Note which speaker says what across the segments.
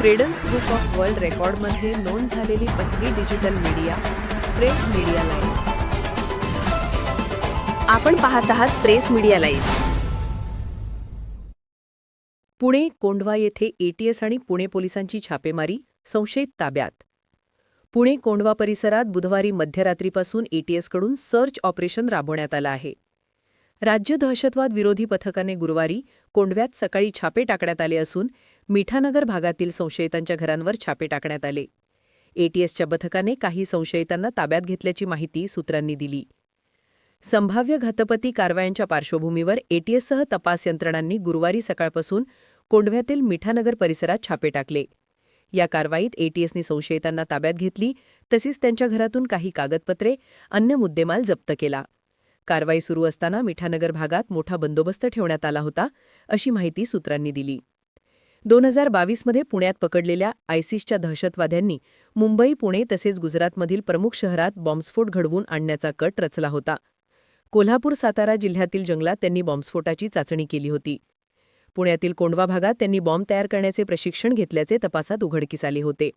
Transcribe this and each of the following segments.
Speaker 1: Credence book of world रेकॉर्डमध्ये नोंद झालेली पहिली digital media press media live
Speaker 2: आपण पाहत आहात press media live
Speaker 1: Pune Kondhwa येथे एटीएस आणि पुणे पोलिसांची छापेमारी संशयित ताब्यात. पुणे कोंढवा परिसरात बुधवारी मध्यरात्रीपासून एटीएसकडून सर्च ऑपरेशन राबवण्यात आलं आहे. राज्य दहशतवाद विरोधी पथकाने गुरुवारी कोंढव्यात सकाळी छापे टाकण्यात आले असून मिठानगर भागातील संशयितांच्या घरांवर छापे टाकण्यात आले. एटीएसच्या पथकाने काही संशयितांना ताब्यात घेतल्याची माहिती सूत्रांनी दिली. संभाव्य घातपती कारवायांच्या पार्श्वभूमीवर एटीएससह तपास यंत्रणांनी गुरुवारी सकाळपासून कोंढव्यातील मिठानगर परिसरात छापे टाकले. या कारवाईत एटीएसनी संशयितांना ताब्यात घेतली तसेच त्यांच्या घरातून काही कागदपत्रे अन्य मुद्देमाल जप्त केला. कारवाई सुरू असताना मिठानगर भागात मोठा बंदोबस्त ठेवण्यात आला होता अशी माहिती सूत्रांनी दिली. दोन हजार बावीसमध्ये पुण्यात पकडलेल्या आयसिसच्या दहशतवाद्यांनी मुंबई पुणे तसेच गुजरातमधील प्रमुख शहरात बॉम्बस्फोट घडवून आणण्याचा कट रचला होता. कोल्हापूर सातारा जिल्ह्यातील जंगलात त्यांनी बॉम्बस्फोटाची चाचणी केली होती. पुण्यातील कोंडवा भागात त्यांनी बॉम्ब तयार करण्याचे प्रशिक्षण घेतल्याचे तपासात उघडकीस आले होते.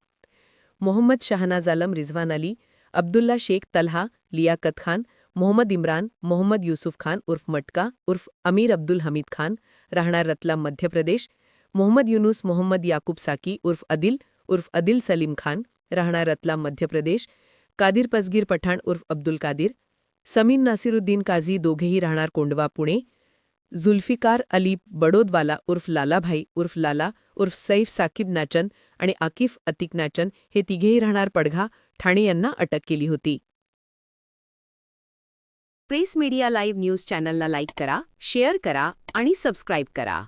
Speaker 1: मोहम्मद शहानाज आलम रिझवान अली अब्दुल्ला शेख तल्हा लियाकत खान मोहम्मद इम्रान मोहम्मद युसुफ खान उर्फ मटका उर्फ अमीर अब्दुल हमीद खान राहणार रतलाम मध्य प्रदेश मोहम्मद युनुस मोहम्मद याकूब साकी उर्फ अदिल उर्फ अदिल सलीम खान राहणार रतलाम मध्य प्रदेश कादिर पसगीर पठाण उर्फ अब्दुल कादिर समीन नासिरुद्दीन काझी दोघेही राहणार कोंडवा पुणे जुल्फिकार अली बडोदवाला उर्फ लालाभाई उर्फ लाला उर्फ सैफ साकिब नाचन आणि आकिफ अतिक नाचन हे तिघेही राहणार पडघा ठाणे यांना अटक केली होती.
Speaker 2: प्रेस मीडिया लाईव्ह न्यूज चॅनलला लाईक करा शेअर करा आणि सबस्क्राईब करा.